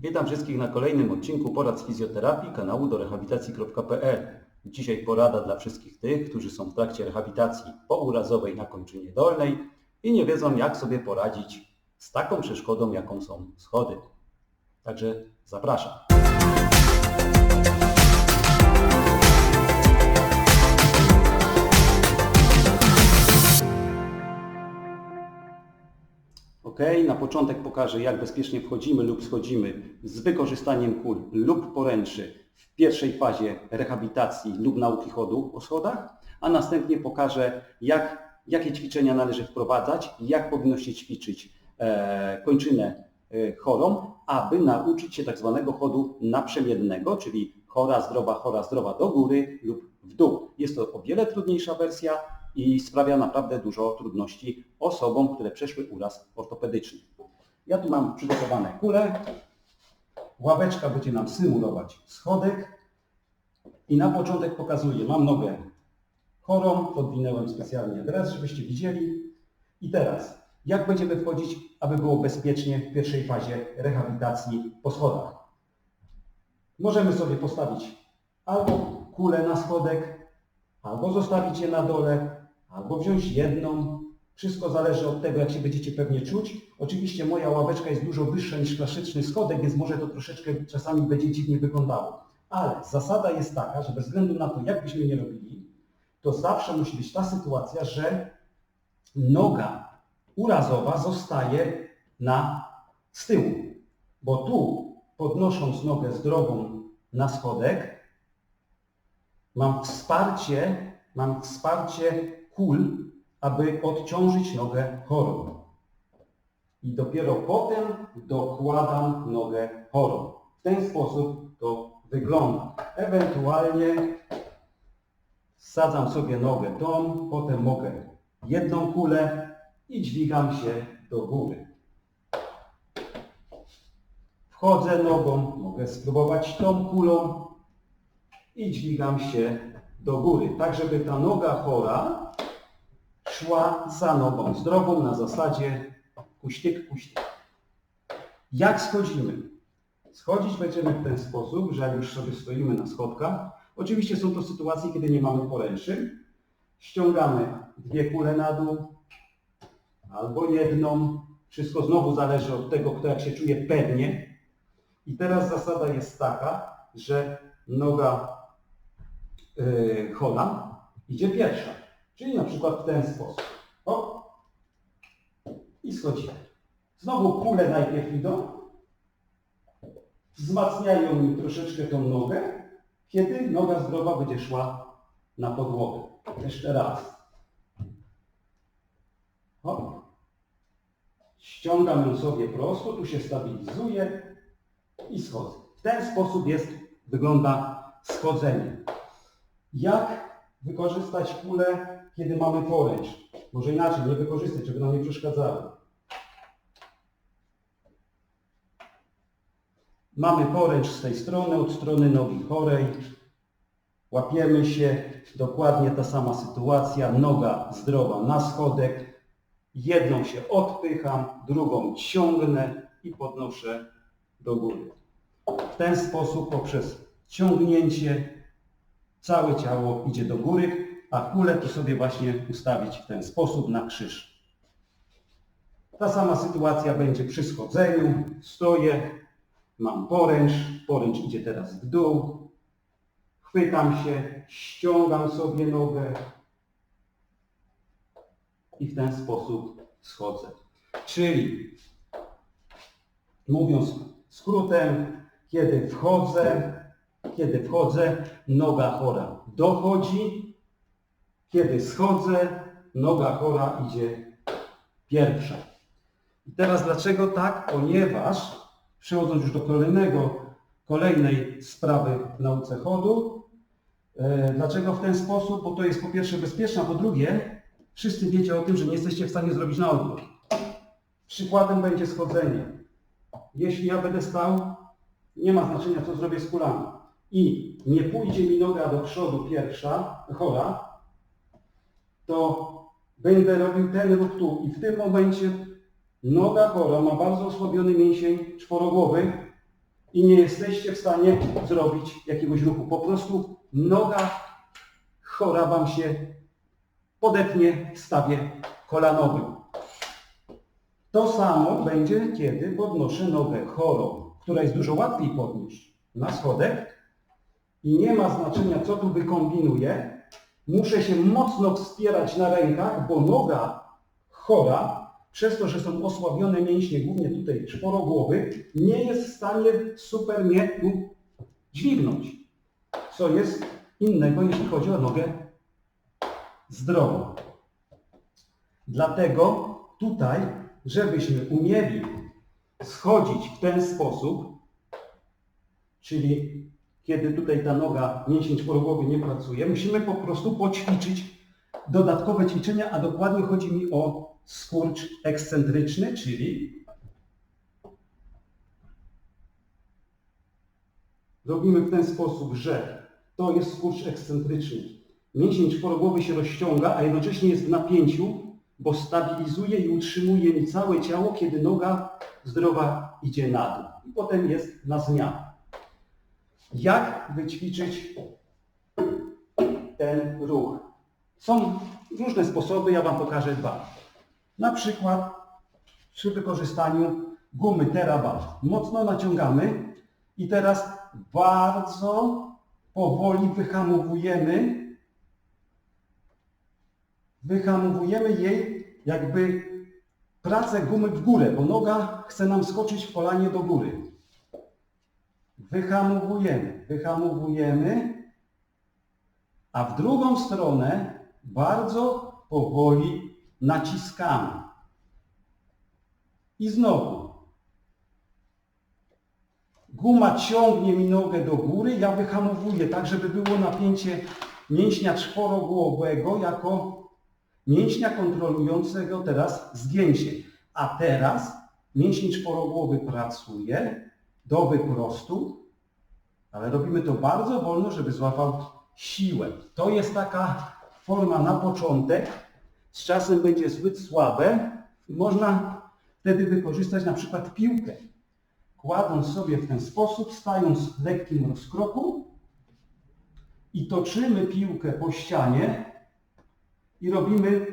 Witam wszystkich na kolejnym odcinku porad z fizjoterapii kanału do rehabilitacji.pl. Dzisiaj porada dla wszystkich tych, którzy są w trakcie rehabilitacji pourazowej na kończynie dolnej i nie wiedzą jak sobie poradzić z taką przeszkodą jaką są schody. Także zapraszam. Ok, na początek pokażę jak bezpiecznie wchodzimy lub schodzimy z wykorzystaniem kul lub poręczy w pierwszej fazie rehabilitacji lub nauki chodu o schodach, a następnie pokażę jak, jakie ćwiczenia należy wprowadzać i jak powinno się ćwiczyć e, kończynę e, chorą, aby nauczyć się tak zwanego chodu naprzemiennego, czyli chora, zdrowa, chora, zdrowa do góry lub w dół. Jest to o wiele trudniejsza wersja, i sprawia naprawdę dużo trudności osobom, które przeszły uraz ortopedyczny. Ja tu mam przygotowane kule. Ławeczka będzie nam symulować schodek. I na początek pokazuję, mam nogę chorą, podwinęłem specjalnie dres, żebyście widzieli. I teraz, jak będziemy wchodzić, aby było bezpiecznie w pierwszej fazie rehabilitacji po schodach. Możemy sobie postawić albo kulę na schodek, albo zostawić je na dole, albo wziąć jedną. Wszystko zależy od tego, jak się będziecie pewnie czuć. Oczywiście moja ławeczka jest dużo wyższa niż klasyczny schodek, więc może to troszeczkę czasami będzie dziwnie wyglądało. Ale zasada jest taka, że bez względu na to, jak byśmy nie robili, to zawsze musi być ta sytuacja, że noga urazowa zostaje na z tyłu. Bo tu, podnosząc nogę zdrową na schodek, mam wsparcie, mam wsparcie kul, aby odciążyć nogę chorą. I dopiero potem dokładam nogę chorą. W ten sposób to wygląda. Ewentualnie wsadzam sobie nogę tą, potem mogę jedną kulę i dźwigam się do góry. Wchodzę nogą, mogę spróbować tą kulą i dźwigam się do góry, tak żeby ta noga chora szła za nogą zdrową na zasadzie kuśtyk, kuśtyk. Jak schodzimy? Schodzić będziemy w ten sposób, że jak już sobie stoimy na schodkach, oczywiście są to sytuacje, kiedy nie mamy poręczy, ściągamy dwie kule na dół, albo jedną, wszystko znowu zależy od tego, kto jak się czuje pewnie. I teraz zasada jest taka, że noga yy, chora idzie pierwsza. Czyli na przykład w ten sposób. O. I schodzimy. Znowu kule najpierw idą. Wzmacniają troszeczkę tą nogę, kiedy noga zdrowa będzie szła na podłogę. Jeszcze raz. O. Ściągam ją sobie prosto, tu się stabilizuję i schodzę. W ten sposób jest, wygląda schodzenie. Jak wykorzystać kulę kiedy mamy poręcz. Może inaczej, nie wykorzystać, żeby nam nie przeszkadzały. Mamy poręcz z tej strony, od strony nogi chorej. Łapiemy się, dokładnie ta sama sytuacja, noga zdrowa na schodek. Jedną się odpycham, drugą ciągnę i podnoszę do góry. W ten sposób poprzez ciągnięcie całe ciało idzie do góry, a kulę tu sobie właśnie ustawić w ten sposób na krzyż. Ta sama sytuacja będzie przy schodzeniu. Stoję, mam poręcz, poręcz idzie teraz w dół. Chwytam się, ściągam sobie nogę i w ten sposób schodzę. Czyli, mówiąc skrótem, kiedy wchodzę, kiedy wchodzę, noga chora dochodzi, kiedy schodzę, noga chora idzie pierwsza. I teraz dlaczego tak? Ponieważ, przechodząc już do kolejnego, kolejnej sprawy w nauce chodu, e, dlaczego w ten sposób? Bo to jest po pierwsze bezpieczne, a po drugie, wszyscy wiecie o tym, że nie jesteście w stanie zrobić na odwrót. Przykładem będzie schodzenie. Jeśli ja będę stał, nie ma znaczenia, co zrobię z kulami. I nie pójdzie mi noga do przodu pierwsza, chora, to będę robił ten ruch tu. I w tym momencie noga chora ma bardzo osłabiony mięsień czworogłowy i nie jesteście w stanie zrobić jakiegoś ruchu. Po prostu noga chora Wam się podepnie w stawie kolanowym. To samo będzie, kiedy podnoszę nogę chorą, która jest dużo łatwiej podnieść na schodek i nie ma znaczenia, co tu wykombinuję. Muszę się mocno wspierać na rękach, bo noga chora, przez to, że są osłabione mięśnie, głównie tutaj czworogłowy, nie jest w stanie super mnie tu dźwignąć. Co jest innego, jeśli chodzi o nogę zdrową. Dlatego tutaj, żebyśmy umieli schodzić w ten sposób, czyli kiedy tutaj ta noga, mięsień czworogłowy nie pracuje, musimy po prostu poćwiczyć dodatkowe ćwiczenia, a dokładnie chodzi mi o skurcz ekscentryczny, czyli robimy w ten sposób, że to jest skurcz ekscentryczny. Mięsień czworogłowy się rozciąga, a jednocześnie jest w napięciu, bo stabilizuje i utrzymuje mi całe ciało, kiedy noga zdrowa idzie na dół. I potem jest na zmianę. Jak wyćwiczyć ten ruch? Są różne sposoby, ja Wam pokażę dwa. Na przykład przy wykorzystaniu gumy Terabat. Mocno naciągamy i teraz bardzo powoli wyhamowujemy wyhamowujemy jej jakby pracę gumy w górę, bo noga chce nam skoczyć w kolanie do góry. Wyhamowujemy, wyhamowujemy, a w drugą stronę bardzo powoli naciskamy. I znowu. Guma ciągnie mi nogę do góry, ja wyhamowuję tak, żeby było napięcie mięśnia czworogłowego jako mięśnia kontrolującego teraz zgięcie. A teraz mięsień czworogłowy pracuje do wyprostu, ale robimy to bardzo wolno, żeby złapał siłę. To jest taka forma na początek. Z czasem będzie zbyt słabe. Można wtedy wykorzystać na przykład piłkę. Kładąc sobie w ten sposób, stając w lekkim rozkroku i toczymy piłkę po ścianie, i robimy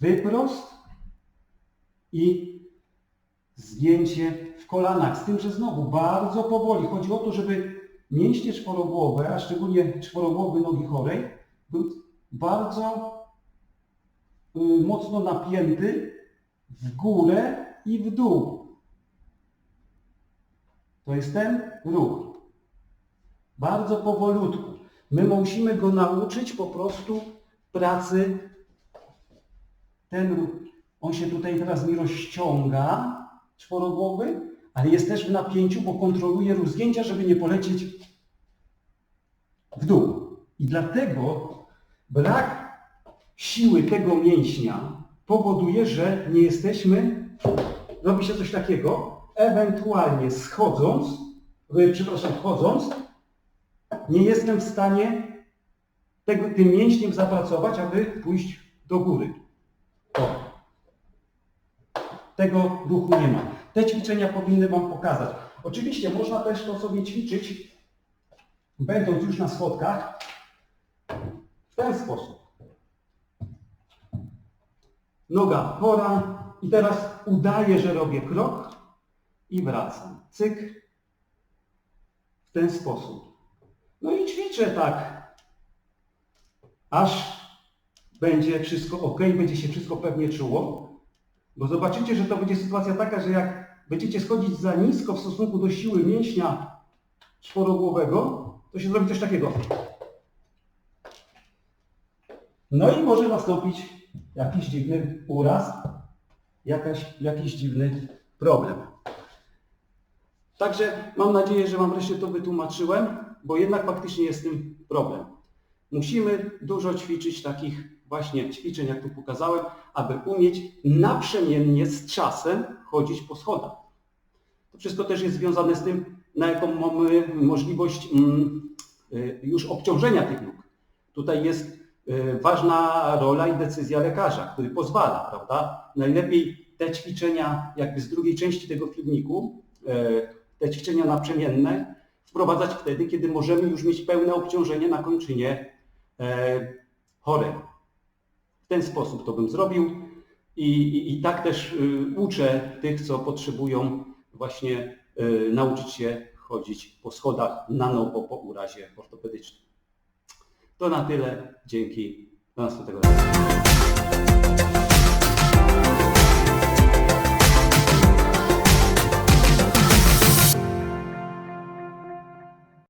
wyprost i zgięcie w kolanach. Z tym, że znowu bardzo powoli. Chodzi o to, żeby mięśnie czworogłowe, a szczególnie czworogłowy nogi chorej, był bardzo y, mocno napięty w górę i w dół. To jest ten ruch. Bardzo powolutku. My musimy go nauczyć po prostu pracy ten, on się tutaj teraz mi rozciąga, czworogłowy, ale jest też w napięciu, bo kontroluje ruch zgięcia, żeby nie polecieć w dół. I dlatego brak siły tego mięśnia powoduje, że nie jesteśmy, robi się coś takiego, ewentualnie schodząc, y, przepraszam, wchodząc, nie jestem w stanie tego, tym mięśniem zapracować, aby pójść do góry. Tego ruchu nie ma. Te ćwiczenia powinny Wam pokazać. Oczywiście można też to sobie ćwiczyć, będąc już na schodkach, w ten sposób. Noga chora i teraz udaję, że robię krok i wracam. Cyk. W ten sposób. No i ćwiczę tak aż będzie wszystko ok, będzie się wszystko pewnie czuło. Bo zobaczycie, że to będzie sytuacja taka, że jak będziecie schodzić za nisko w stosunku do siły mięśnia czworogłowego, to się zrobi coś takiego. No i może nastąpić jakiś dziwny uraz, jakaś, jakiś dziwny problem. Także mam nadzieję, że Wam wreszcie to wytłumaczyłem, bo jednak faktycznie jest z tym problem. Musimy dużo ćwiczyć takich właśnie ćwiczeń, jak tu pokazałem, aby umieć naprzemiennie z czasem chodzić po schodach. To wszystko też jest związane z tym, na jaką mamy możliwość mm, y, już obciążenia tych nóg. Tutaj jest y, ważna rola i decyzja lekarza, który pozwala, prawda? Najlepiej te ćwiczenia jakby z drugiej części tego filmiku y, te ćwiczenia naprzemienne wprowadzać wtedy, kiedy możemy już mieć pełne obciążenie na kończynie e, chorego. W ten sposób to bym zrobił i, i, i tak też y, uczę tych, co potrzebują właśnie y, nauczyć się chodzić po schodach na nowo po urazie ortopedycznym. To na tyle. Dzięki. Do następnego razu.